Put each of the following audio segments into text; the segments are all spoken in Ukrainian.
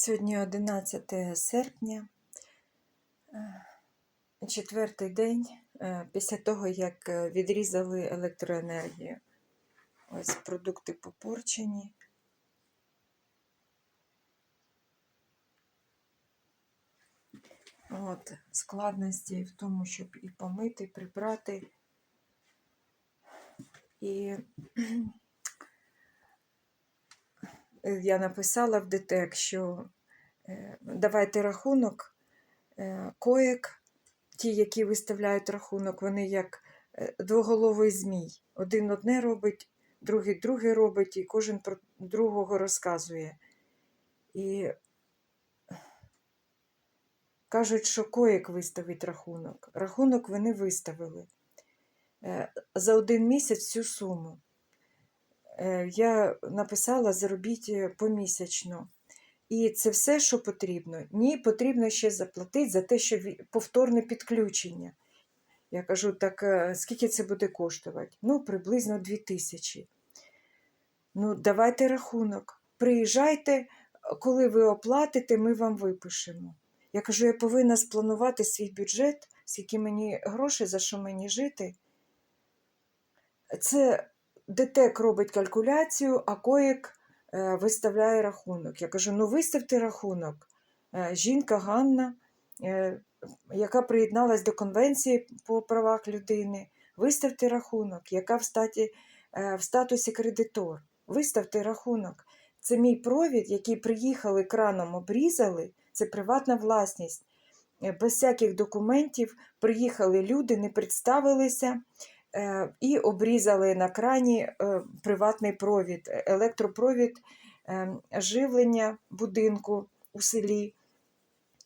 Сьогодні 11 серпня, е, четвертий день е, після того, як е, відрізали електроенергію. Ось продукти попорчені. От, складності в тому, щоб і помити, і прибрати. І я написала в ДТЕК, що е, давайте рахунок е, коек, ті, які виставляють рахунок, вони як е, двоголовий змій. Один одне робить, другий друге робить, і кожен про другого розказує. І кажуть, що коек виставить рахунок. Рахунок вони виставили за один місяць всю суму. Е, Я написала заробіть е, помісячно. І це все, що потрібно. Ні, потрібно ще заплатити за те, що повторне підключення. Я кажу, так е, скільки це буде коштувати? Ну, приблизно 2 тисячі. Ну, давайте рахунок. Приїжджайте, коли ви оплатите, ми вам випишемо. Я кажу, я повинна спланувати свій бюджет, скільки мені грошей, за що мені жити. Це ДТЕК робить калькуляцію, а коїк е, виставляє рахунок. Я кажу: ну виставте рахунок. Е, Жінка Ганна, е, яка приєдналась до Конвенції по правах людини, виставте рахунок, яка в, статі, в статусі кредитор. Виставте рахунок. Це мій провід, який приїхали краном, обрізали, це приватна власність. Без всяких документів приїхали люди, не представилися і обрізали на крані е, приватний провід, е, електропровід е, живлення будинку у селі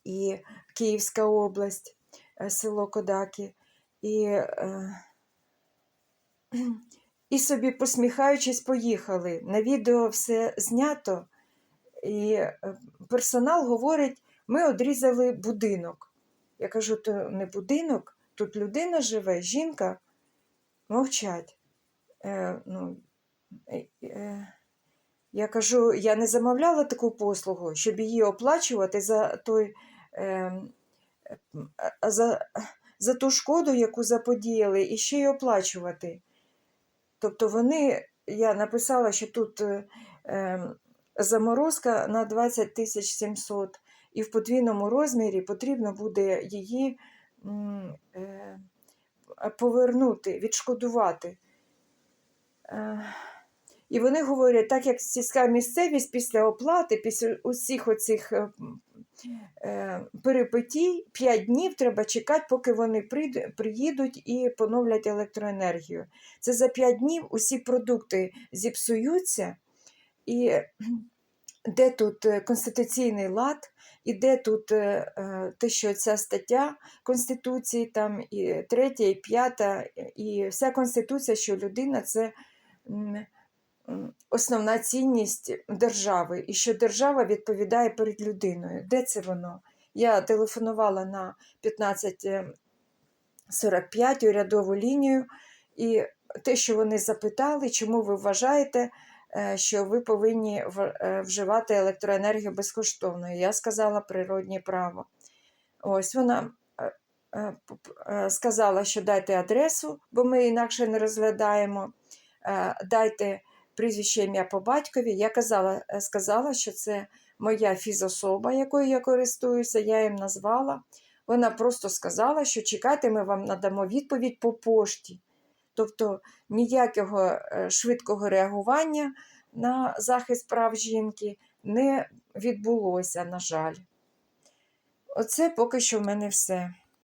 і Київська область, е, село Кодаки. І, е, і собі посміхаючись, поїхали. На відео все знято, і е, персонал говорить, ми одрізали будинок. Я кажу, то не будинок, тут людина живе, жінка мовчать. Е, ну, е, е, я кажу, я не замовляла таку послугу, щоб її оплачувати за той. Е, е, за, за ту шкоду, яку заподіяли, і ще й оплачувати. Тобто вони, я написала, що тут е, е, заморозка на 20 тисяч 700, і в подвійному розмірі потрібно буде її е, повернути, відшкодувати. Е, і вони говорять, так як сільська місцевість після оплати, після усіх оцих е, е, перипетій, 5 днів треба чекати, поки вони приїдуть і поновлять електроенергію. Це за 5 днів усі продукти зіпсуються, і де тут е, конституційний лад, і де тут е, е, те, що ця стаття Конституції, там і третя, і п'ята, і вся Конституція, що людина це основна цінність держави, і що держава відповідає перед людиною. Де це воно? Я телефонувала на 1545 урядову лінію, і те, що вони запитали, чому ви вважаєте, що ви повинні е, вживати електроенергію безкоштовно. Я сказала природнє право. Ось вона е, е, е, сказала, що дайте адресу, бо ми інакше не розглядаємо. Е, Дайте прізвище ім'я по батькові. Я казала, е, сказала, що це моя фізособа, якою я користуюся, я їм назвала. Вона просто сказала, що чекайте, ми вам надамо відповідь по пошті. Тобто ніякого е, швидкого реагування на захист прав жінки не відбулося, на жаль. Оце поки що в мене все.